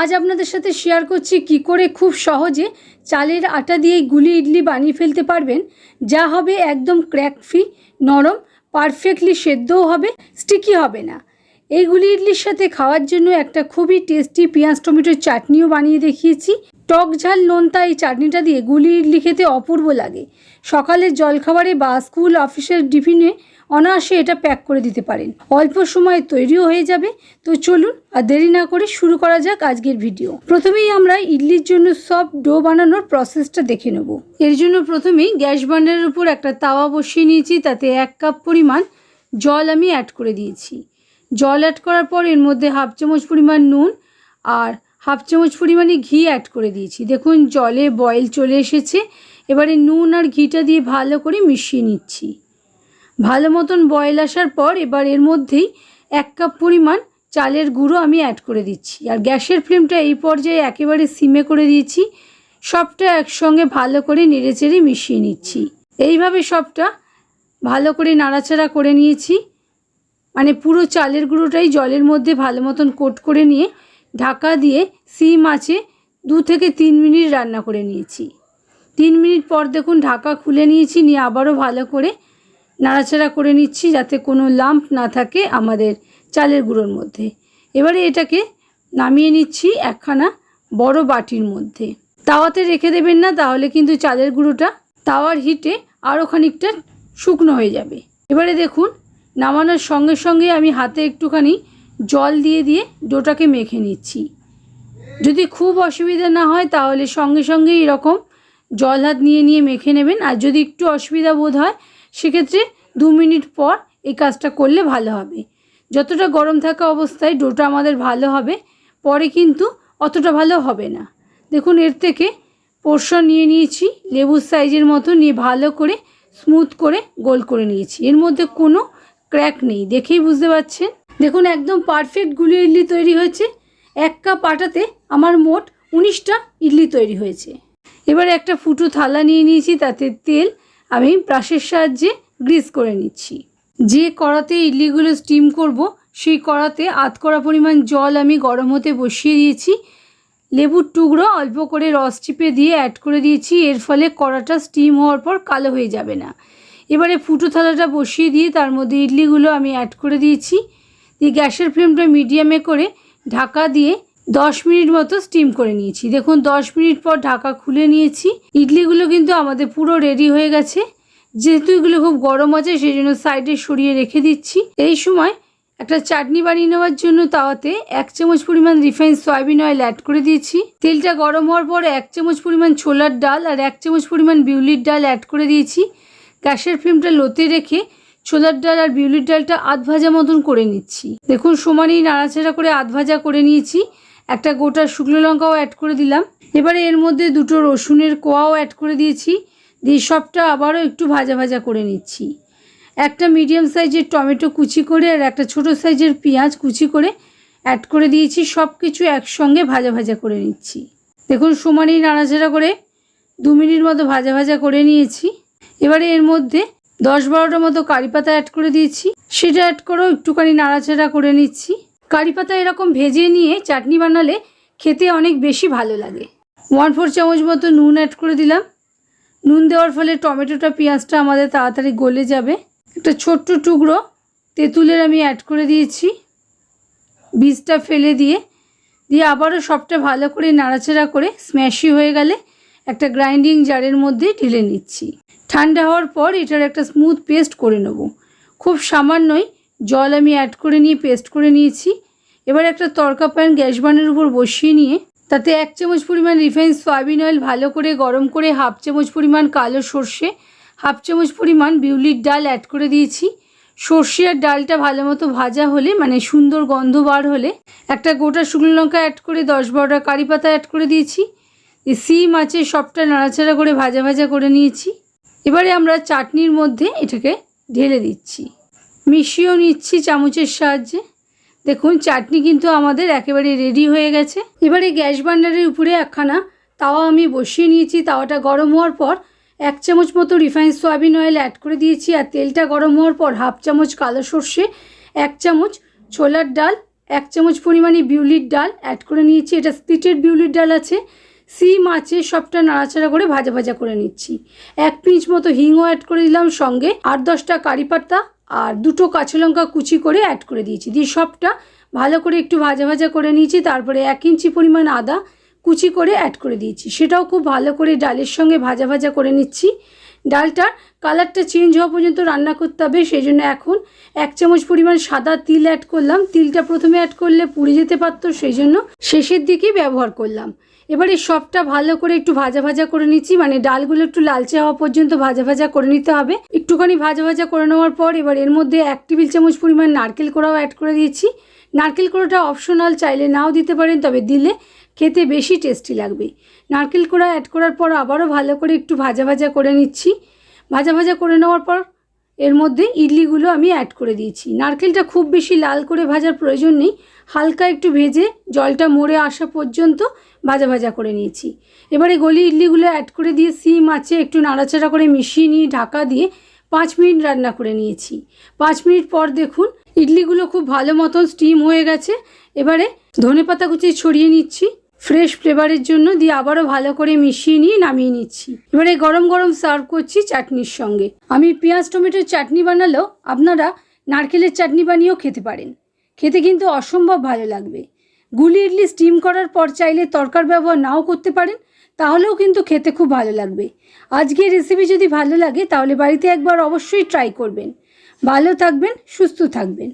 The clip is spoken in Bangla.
আজ আপনাদের সাথে শেয়ার করছি কি করে খুব সহজে চালের আটা দিয়ে গুলি ইডলি বানিয়ে ফেলতে পারবেন। যা হবে একদম ক্র্যাক ফ্রি নরম পারফেক্টলি সেদ্ধও হবে স্টিকি হবে না। এই গুলি ইডলির সাথে খাওয়ার জন্য একটা খুবই টেস্টি পেঁয়াজ টমেটোর চাটনিও বানিয়ে দেখিয়েছি। টক ঝাল, নোনতা এই চাটনিটা দিয়ে গুলি ইডলি খেতে অপূর্ব লাগে। সকালের জলখাবারে বা স্কুল, অফিসের টিফিনে অনায়াসে এটা প্যাক করে দিতে পারেন। অল্প সময়ে তৈরিও হয়ে যাবে। তো চলুন আর দেরি না করে শুরু করা যাক আজকের ভিডিও। প্রথমেই আমরা ইডলির জন্য সব ডো বানানোর প্রসেসটা দেখে নেব। এর জন্য প্রথমেই গ্যাস বার্নারের উপর একটা তাওয়া বসিয়ে নিয়েছি। তাতে এক কাপ পরিমাণ জল আমি অ্যাড করে দিয়েছি। জল অ্যাড করার পর এর মধ্যে হাফ চামচ পরিমাণ নুন আর হাফ চামচ পরিমাণে ঘি অ্যাড করে দিয়েছি। দেখুন, জলে বয়েল চলে এসেছে। এবারে নুন আর ঘিটা দিয়ে ভালো করে মিশিয়ে নিচ্ছি। ভালো মতন বয়েল আসার পর এবার এর মধ্যেই এক কাপ পরিমাণ চালের গুঁড়ো আমি অ্যাড করে দিচ্ছি। আর গ্যাসের ফ্লেমটা এই পর্যায়ে একেবারে সিমে করে দিয়েছি। সবটা একসঙ্গে ভালো করে নেড়েচেড়ে মিশিয়ে নিচ্ছি। এইভাবে সবটা ভালো করে নাড়াচাড়া করে নিয়েছি। মানে পুরো চালের গুঁড়োটাই জলের মধ্যে ভালো মতন কোট করে নিয়ে ঢাকা দিয়ে সিম আছে, দু থেকে তিন মিনিট রান্না করে নিয়েছি। তিন মিনিট পর দেখুন ঢাকা খুলে নিয়েছি, নিয়ে আবারও ভালো করে নাড়াচাড়া করে নিচ্ছি যাতে কোনো লাম্প না থাকে আমাদের চালের গুঁড়োর মধ্যে। এবারে এটাকে নামিয়ে নিচ্ছি একখানা বড় বাটির মধ্যে। তাওয়াতে রেখে দেবেন না, তাহলে কিন্তু চালের গুঁড়োটা তাওয়ার হিটে আরও খানিকটা শুকনো হয়ে যাবে। এবারে দেখুন নামানোর সঙ্গে সঙ্গে আমি হাতে একটুখানি জল দিয়ে দিয়ে ডোটাকে মেখে নিচ্ছি। যদি খুব অসুবিধা না হয় তাহলে সঙ্গে সঙ্গে এরকম জল হাত নিয়ে নিয়ে মেখে নেবেন। আর যদি একটু অসুবিধা বোধ হয়, সেক্ষেত্রে দু মিনিট পর এই কাজটা করলে ভালো হবে। যতটা গরম থাকা অবস্থায় ডোটা আমাদের ভালো হবে, পরে কিন্তু অতটা ভালো হবে না। দেখুন, এর থেকে পোর্শন নিয়ে নিয়েছি, লেবুর সাইজের মতো নিয়ে ভালো করে স্মুথ করে গোল করে নিয়েছি। এর মধ্যে কোনো ক্র্যাক নেই, দেখেই বুঝতে পারছেন? দেখুন, একদম পারফেক্ট গুলি ইডলি তৈরি হয়েছে। এক কাপ আটাতে আমার মোট উনিশটা ইডলি তৈরি হয়েছে। এবারে একটা ফুটো থালা নিয়ে নিয়েছি, তাতে তেল, আমি ব্রাশের সাহায্যে গ্রিস করে নিচ্ছি। যে কড়াতে ইডলিগুলো স্টিম করব, সেই কড়াতে আধ কড়া পরিমাণ জল আমি গরম হতে বসিয়ে দিয়েছি। লেবুর টুকরো অল্প করে রস চিপে দিয়ে অ্যাড করে দিয়েছি, এর ফলে কড়াটা স্টিম হওয়ার পর কালো হয়ে যাবে না। এবারে ফুটো থালাটা বসিয়ে দিয়ে তার মধ্যে ইডলিগুলো আমি অ্যাড করে দিয়েছি। দিয়ে গ্যাসের ফ্লেমটা মিডিয়ামে করে ঢাকা দিয়ে দশ মিনিট মতো স্টিম করে নিয়েছি। দেখুন, দশ মিনিট পর ঢাকা খুলে নিয়েছি। ইডলিগুলো কিন্তু আমাদের পুরো রেডি হয়ে গেছে। যেহেতু এগুলো খুব গরম আছে সেই জন্য সাইডে সরিয়ে রেখে দিচ্ছি। এই সময় একটা চাটনি বানিয়ে নেওয়ার জন্য তাওয়াতে এক চামচ পরিমাণ রিফাইন সয়াবিন অয়েল অ্যাড করে দিয়েছি। তেলটা গরম হওয়ার পর এক চামচ পরিমাণ ছোলার ডাল আর এক চামচ পরিমাণ বিউলির ডাল অ্যাড করে দিয়েছি। গ্যাসের ফ্লেমটা লোতে রেখে ছোলার ডাল আর বিউলির ডালটা আধ ভাজা মতন করে নিচ্ছি। দেখুন, সমানেই নাড়াচাড়া করে আধ ভাজা করে নিয়েছি। একটা গোটা শুকনো লঙ্কাও অ্যাড করে দিলাম। এবারে এর মধ্যে দুটো রসুনের কোয়াও অ্যাড করে দিয়েছি। দিয়ে সবটা আবারও একটু ভাজা ভাজা করে নিচ্ছি। একটা মিডিয়াম সাইজের টমেটো কুচি করে আর একটা ছোট সাইজের পেঁয়াজ কুচি করে অ্যাড করে দিয়েছি। সব কিছু একসঙ্গে ভাজা ভাজা করে নিচ্ছি। দেখুন, সমানেই নাড়াচাড়া করে দু মিনিট মতো ভাজা ভাজা করে নিয়েছি। এবারে এর মধ্যে দশ বারোটা মতো কারি পাতা অ্যাড করে দিয়েছি। সেটা অ্যাড করেও একটুখানি নাড়াচাড়া করে নিচ্ছি। কারি পাতা এরকম ভেজে নিয়ে চাটনি বানালে খেতে অনেক বেশি ভালো লাগে। ওয়ান ফোর চামচ মতো নুন অ্যাড করে দিলাম। নুন দেওয়ার ফলে টমেটোটা, পেঁয়াজটা আমাদের তাড়াতাড়ি গলে যাবে। একটা ছোট্ট টুকরো তেঁতুলের আমি অ্যাড করে দিয়েছি। বীজটা ফেলে দিয়ে দিয়ে আবারও সবটা ভালো করে নাড়াচাড়া করে স্ম্যাশি হয়ে গেলে একটা গ্রাইন্ডিং জারের মধ্যে ঢেলে নিচ্ছি। ঠান্ডা হওয়ার পর এটার একটা স্মুথ পেস্ট করে নেব। খুব সামান্যই জল আমি অ্যাড করে নিয়ে পেস্ট করে নিয়েছি। এবার একটা তরকা প্যান গ্যাস বানের উপর বসিয়ে নিয়ে তাতে এক চামচ পরিমাণ রিফাইন সয়াবিন অয়েল ভালো করে গরম করে হাফ চামচ পরিমাণ কালো সর্ষে হাফ চামচ পরিমাণ বিউলির ডাল অ্যাড করে দিয়েছি। সর্ষে আর ডালটা ভালো মতো ভাজা হলে মানে সুন্দর গন্ধ বার হলে একটা গোটা শুকনো লঙ্কা অ্যাড করে দশ বারোটা কারি পাতা অ্যাড করে দিয়েছি। সিম আছে, সবটা নাড়াচাড়া করে ভাজা ভাজা করে নিয়েছি। এবারে আমরা চাটনির মধ্যে এটাকে ঢেলে দিচ্ছি। মিশিয়েও নিচ্ছি চামচের সাহায্যে। দেখুন, চাটনি কিন্তু আমাদের একেবারে রেডি হয়ে গেছে। এবারে গ্যাস বার্নারের উপরে একখানা তাওয়া আমি বসিয়ে নিয়েছি। তাওয়াটা গরম হওয়ার পর এক চামচ মতো রিফাইন সয়াবিন অয়েল অ্যাড করে দিয়েছি আর তেলটা গরম হওয়ার পর হাফ চামচ কালো সর্ষে, এক চামচ ছোলার ডাল, এক চামচ পরিমাণে বিউলির ডাল অ্যাড করে নিয়েছি। এটা স্পিটেড বিউলির ডাল আছে। সিম আছে, সবটা নাড়াচাড়া করে ভাজা ভাজা করে নিচ্ছি। এক পিঞ্চ মতো হিংও অ্যাড করে দিলাম সঙ্গে আট দশটা কারি পাতা আর দুটো কাঁচা লঙ্কা কুচি করে অ্যাড করে দিয়েছি। দিয়ে সবটা ভালো করে একটু ভাজা ভাজা করে নিয়েছি, তারপরে এক ইঞ্চি পরিমাণ আদা কুচি করে অ্যাড করে দিয়েছি। সেটাও খুব ভালো করে ডালের সঙ্গে ভাজা ভাজা করে নিচ্ছি। ডালটার কালারটা চেঞ্জ হওয়া পর্যন্ত রান্না করতে হবে সেই জন্য এখন এক চামচ পরিমাণ সাদা তিল অ্যাড করলাম। তিলটা প্রথমে অ্যাড করলে পুড়ে যেতে পারতো সেই জন্য শেষের দিকেই ব্যবহার করলাম। এবারে সবটা ভালো করে একটু ভাজা ভাজা করে নিচ্ছি মানে ডালগুলো একটু লালচে হওয়া পর্যন্ত ভাজা ভাজা করে নিতে হবে। একটুখানি ভাজা ভাজা করে নেওয়ার পর এবার এর মধ্যে এক টেবিল চামচ পরিমাণ নারকেল কোড়াও অ্যাড করে দিয়েছি। নারকেল কোড়াটা অপশনাল চাইলে নাও দিতে পারেন, তবে দিলে খেতে বেশি টেস্টি লাগবে। নারকেল কোড়া অ্যাড করার পর আবারও ভালো করে একটু ভাজা ভাজা করে নিচ্ছি। ভাজা ভাজা করে নেওয়ার পর এর মধ্যে ইডলিগুলো আমি অ্যাড করে দিয়েছি। নারকেলটা খুব বেশি লাল করে ভাজার প্রয়োজন নেই। হালকা একটু ভেজে জলটা মরে আসা পর্যন্ত ভাজা ভাজা করে নিয়েছি। এবারে গলি ইডলিগুলো অ্যাড করে দিয়ে সিম আছে, একটু নাড়াচাড়া করে মিশিয়ে নিয়ে ঢাকা দিয়ে পাঁচ মিনিট রান্না করে নিয়েছি। পাঁচ মিনিট পর দেখুন, ইডলিগুলো খুব ভালো মতন স্টিম হয়ে গেছে। এবারে ধনে পাতা কুচি ছড়িয়ে নিচ্ছি। ফ্রেশ ফ্লেভারের জন্য দিয়ে আবারও ভালো করে মিশিয়ে নিয়ে নামিয়ে নিচ্ছি। এবারে গরম গরম সার্ভ করছি চাটনির সঙ্গে। আমি পেঁয়াজ টমেটোর চাটনি বানালেও আপনারা নারকেলের চাটনি বানিয়েও খেতে পারেন। খেতে কিন্তু অসম্ভব ভালো লাগবে। গুলি ইডলি স্টিম করার পর চাইলে তরকার ব্যবহার নাও করতে পারেন, তাহলেও কিন্তু খেতে খুব ভালো লাগবে। আজকের রেসিপি যদি ভালো লাগে তাহলে বাড়িতে একবার অবশ্যই ট্রাই করবেন। ভালো থাকবেন, সুস্থ থাকবেন।